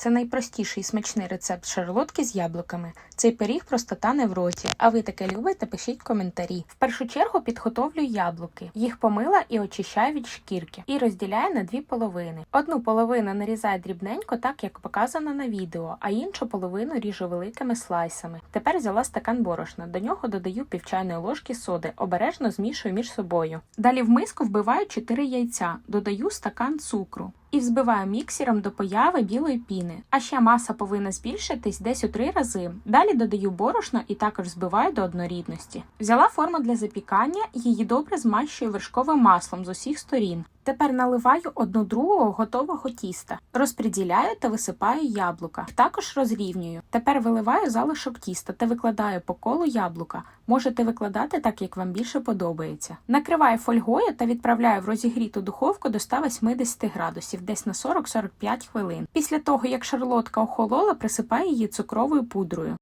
Це найпростіший і смачний рецепт шарлотки з яблуками. Цей пиріг просто тане в роті. А ви таке любите? Пишіть коментарі. В першу чергу підготовлю яблуки. Їх помила і очищаю від шкірки. І розділяю на дві половини. Одну половину нарізаю дрібненько, так як показано на відео, а іншу половину ріжу великими слайсами. Тепер взяла стакан борошна. До нього додаю пів чайної ложки соди, обережно змішую між собою. Далі в миску вбиваю 4 яйця, додаю стакан цукру. І взбиваю міксером до появи білої піни. А ще маса повинна збільшитись десь у три рази. Далі додаю борошно і також збиваю до однорідності. Взяла форму для запікання, її добре змащую вершковим маслом з усіх сторін. Тепер наливаю одну другого готового тіста, розподіляю та висипаю яблука. Також розрівнюю. Тепер виливаю залишок тіста та викладаю по колу яблука. Можете викладати так, як вам більше подобається. Накриваю фольгою та відправляю в розігріту духовку до 180 градусів, десь на 40-45 хвилин. Після того, як шарлотка охолола, присипаю її цукровою пудрою.